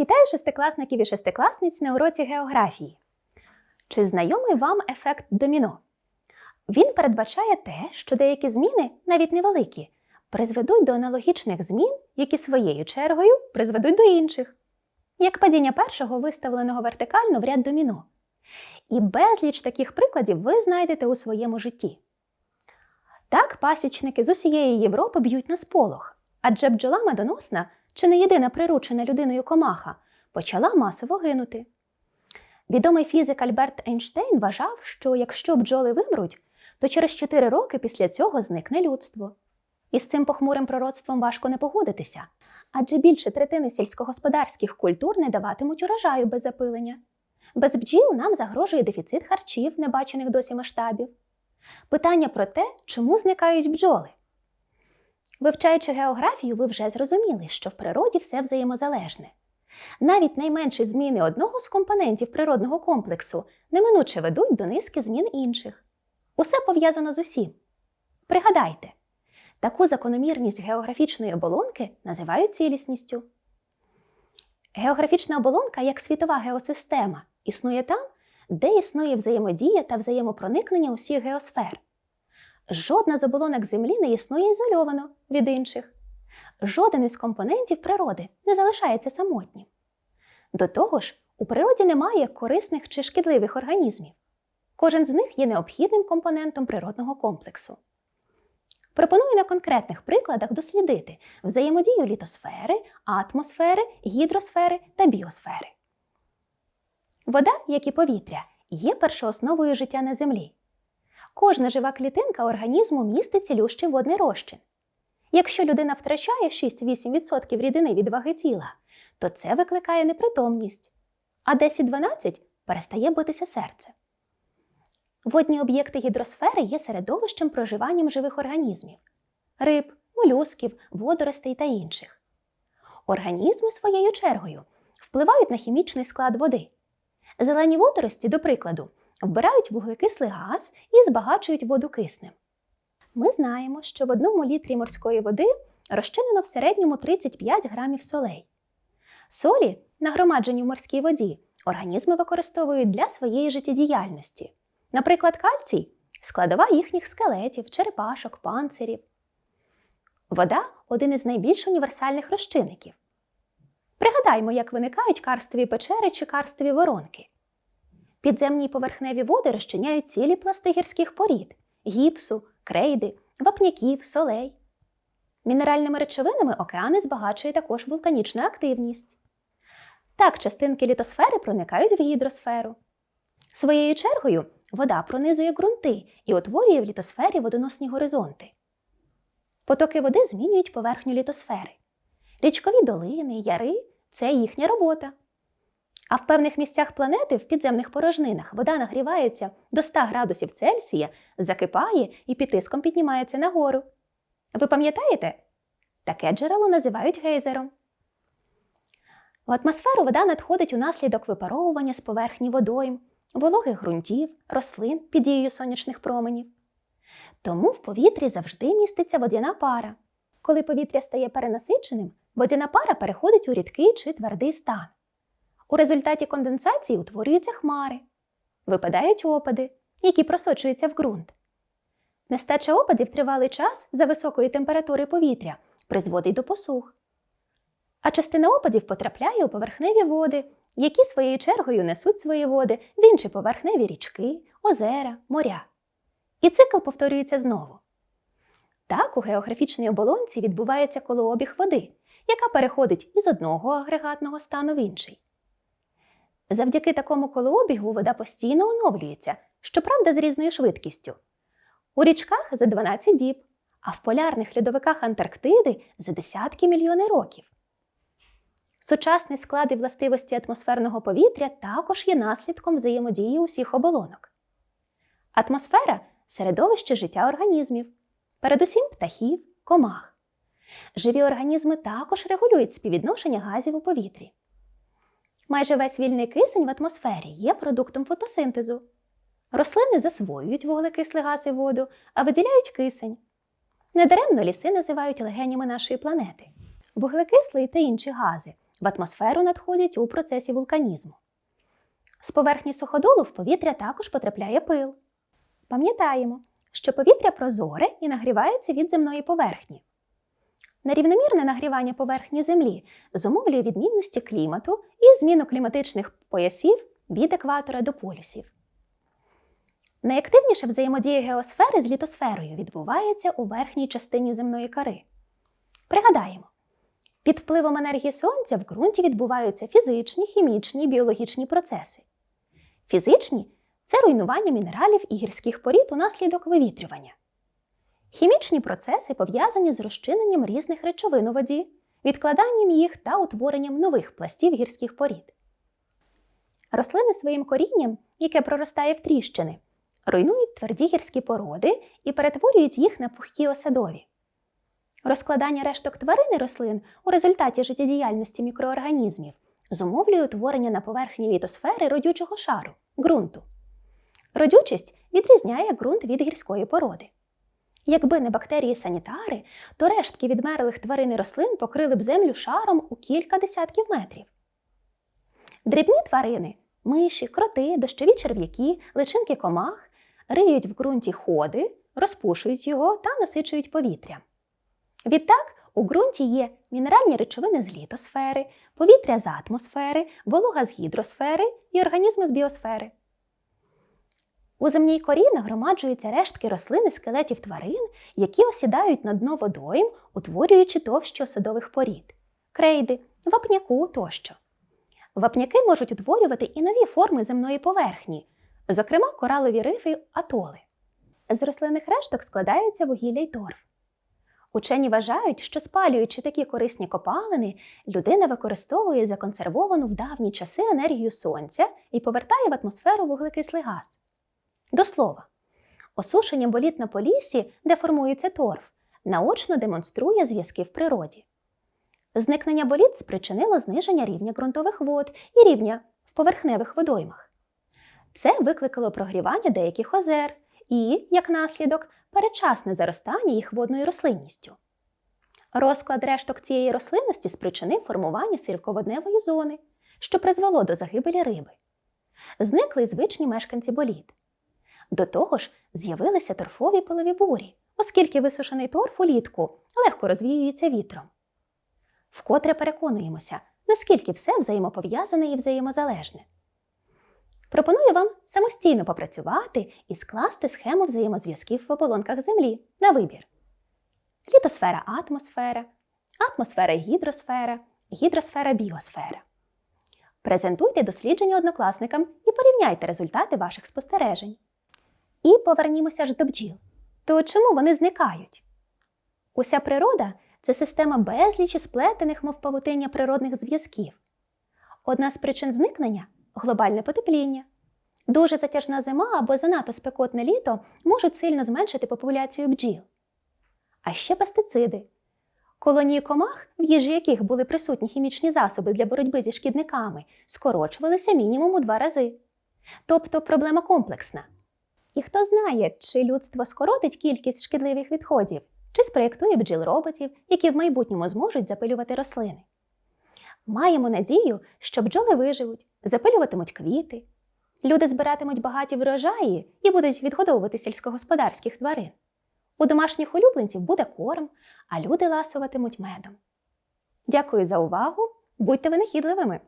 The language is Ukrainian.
Вітаю шестикласників і шестикласниць на уроці географії. Чи знайомий вам ефект доміно? Він передбачає те, що деякі зміни, навіть невеликі, призведуть до аналогічних змін, які своєю чергою призведуть до інших, як падіння першого виставленого вертикально в ряд доміно. І безліч таких прикладів ви знайдете у своєму житті. Так пасічники з усієї Європи б'ють на сполох, адже бджола медоносна, чи не єдина приручена людиною комаха, почала масово гинути. Відомий фізик Альберт Ейнштейн вважав, що якщо бджоли вимруть, то через 4 роки після цього зникне людство. І з цим похмурим пророцтвом важко не погодитися, адже більше третини сільськогосподарських культур не даватимуть урожаю без запилення. Без бджіл нам загрожує дефіцит харчів, небачених досі масштабів. Питання про те, чому зникають бджоли. Вивчаючи географію, ви вже зрозуміли, що в природі все взаємозалежне. Навіть найменші зміни одного з компонентів природного комплексу неминуче ведуть до низки змін інших. Усе пов'язано з усім. Пригадайте, таку закономірність географічної оболонки називають цілісністю. Географічна оболонка, як світова геосистема, існує там, де існує взаємодія та взаємопроникнення усіх геосфер. Жодна з оболонок Землі не існує ізольовано від інших. Жоден із компонентів природи не залишається самотнім. До того ж, у природі немає корисних чи шкідливих організмів. Кожен з них є необхідним компонентом природного комплексу. Пропоную на конкретних прикладах дослідити взаємодію літосфери, атмосфери, гідросфери та біосфери. Вода, як і повітря, є першоосновою життя на Землі. Кожна жива клітинка організму містить цілющий водний розчин. Якщо людина втрачає 6-8% рідини від ваги тіла, то це викликає непритомність, а 10-12 перестає битися серце. Водні об'єкти гідросфери є середовищем проживанням живих організмів риб, молюсків, водоростей та інших. Організми своєю чергою впливають на хімічний склад води. Зелені водорості, до прикладу, вбирають вуглекислий газ і збагачують воду киснем. Ми знаємо, що в одному літрі морської води розчинено в середньому 35 грамів солей. Солі, нагромаджені в морській воді, організми використовують для своєї життєдіяльності. Наприклад, кальцій складова їхніх скелетів, черепашок, панцирів. Вода один із найбільш універсальних розчинників. Пригадаймо, як виникають карстові печери чи карстові воронки. Підземні поверхневі води розчиняють цілі пласти гірських порід гіпсу, крейди, вапняків, солей. Мінеральними речовинами океани збагачує також вулканічна активність. Так, частинки літосфери проникають в гідросферу. Своєю чергою вода пронизує ґрунти і утворює в літосфері водоносні горизонти. Потоки води змінюють поверхню літосфери. Річкові долини, яри це їхня робота. А в певних місцях планети в підземних порожнинах вода нагрівається до 100 градусів Цельсія, закипає і під тиском піднімається нагору. Ви пам'ятаєте? Таке джерело називають гейзером. В атмосферу вода надходить унаслідок випаровування з поверхні водойм, вологих ґрунтів, рослин під дією сонячних променів. Тому в повітрі завжди міститься водяна пара. Коли повітря стає перенасиченим, водяна пара переходить у рідкий чи твердий стан. У результаті конденсації утворюються хмари, випадають опади, які просочуються в ґрунт. Нестача опадів тривалий час за високої температури повітря призводить до посух. А частина опадів потрапляє у поверхневі води, які своєю чергою несуть свої води в інші поверхневі річки, озера, моря. І цикл повторюється знову. Так, у географічній оболонці відбувається колообіг води, яка переходить із одного агрегатного стану в інший. Завдяки такому колообігу вода постійно оновлюється, щоправда, з різною швидкістю. У річках за 12 діб, а в полярних льодовиках Антарктиди за десятки мільйони років. Сучасний склад і властивості атмосферного повітря також є наслідком взаємодії усіх оболонок. Атмосфера середовище життя організмів, передусім птахів, комах. Живі організми також регулюють співвідношення газів у повітрі. Майже весь вільний кисень в атмосфері є продуктом фотосинтезу. Рослини засвоюють вуглекислий газ і воду, а виділяють кисень. Недаремно ліси називають легенями нашої планети. Вуглекислий та інші гази в атмосферу надходять у процесі вулканізму. З поверхні суходолу в повітря також потрапляє пил. Пам'ятаємо, що повітря прозоре і нагрівається від земної поверхні. Нерівномірне нагрівання поверхні Землі зумовлює відмінності клімату і зміну кліматичних поясів від екватора до полюсів. Найактивніша взаємодія геосфери з літосферою відбувається у верхній частині земної кори. Пригадаємо, під впливом енергії сонця в ґрунті відбуваються фізичні, хімічні і біологічні процеси. Фізичні це руйнування мінералів і гірських порід унаслідок вивітрювання. Хімічні процеси пов'язані з розчиненням різних речовин у воді, відкладанням їх та утворенням нових пластів гірських порід. Рослини своїм корінням, яке проростає в тріщини, руйнують тверді гірські породи і перетворюють їх на пухкі осадові. Розкладання решток тварин і рослин у результаті життєдіяльності мікроорганізмів зумовлює утворення на поверхні літосфери родючого шару ґрунту. Родючість відрізняє ґрунт від гірської породи. Якби не бактерії санітари, то рештки відмерлих тварин і рослин покрили б землю шаром у кілька десятків метрів. Дрібні тварини миші, кроти, дощові черв'яки, личинки комах риють в ґрунті ходи, розпушують його та насичують повітря. Відтак у ґрунті є мінеральні речовини з літосфери, повітря з атмосфери, волога з гідросфери і організми з біосфери. У земній корі нагромаджуються рештки рослин і скелетів тварин, які осідають на дно водойм, утворюючи товщі осадових порід, крейди, вапняку тощо. Вапняки можуть утворювати і нові форми земної поверхні, зокрема коралові рифи атоли. З рослинних решток складається вугілля й торф. Учені вважають, що спалюючи такі корисні копалини, людина використовує законсервовану в давні часи енергію сонця і повертає в атмосферу вуглекислий газ. До слова, осушення боліт на полісі, де формується торф, наочно демонструє зв'язки в природі. Зникнення боліт спричинило зниження рівня ґрунтових вод і рівня в поверхневих водоймах. Це викликало прогрівання деяких озер і, як наслідок, передчасне заростання їх водною рослинністю. Розклад решток цієї рослинності спричинив формування сірководневої зони, що призвело до загибелі риби. Зникли й звичні мешканці боліт. До того ж, з'явилися торфові пилові бурі, оскільки висушений торф улітку легко розвіюється вітром. Вкотре переконуємося, наскільки все взаємопов'язане і взаємозалежне. Пропоную вам самостійно попрацювати і скласти схему взаємозв'язків в оболонках Землі на вибір. Літосфера атмосфера, атмосфера гідросфера, гідросфера біосфера. Презентуйте дослідження однокласникам і порівняйте результати ваших спостережень. І повернімося ж до бджіл. То чому вони зникають? Уся природа це система безлічі сплетених, мов павутиння природних зв'язків. Одна з причин зникнення глобальне потепління. Дуже затяжна зима або занадто спекотне літо можуть сильно зменшити популяцію бджіл. А ще пестициди. Колонії комах, в їжі яких були присутні хімічні засоби для боротьби зі шкідниками, скорочувалися мінімум у два рази. Тобто проблема комплексна. І хто знає, чи людство скоротить кількість шкідливих відходів, чи спроєктує бджіл роботів, які в майбутньому зможуть запилювати рослини. Маємо надію, що бджоли виживуть, запилюватимуть квіти, люди збиратимуть багаті врожаї і будуть відгодовувати сільськогосподарських тварин. У домашніх улюбленців буде корм, а люди ласуватимуть медом. Дякую за увагу! Будьте винахідливими!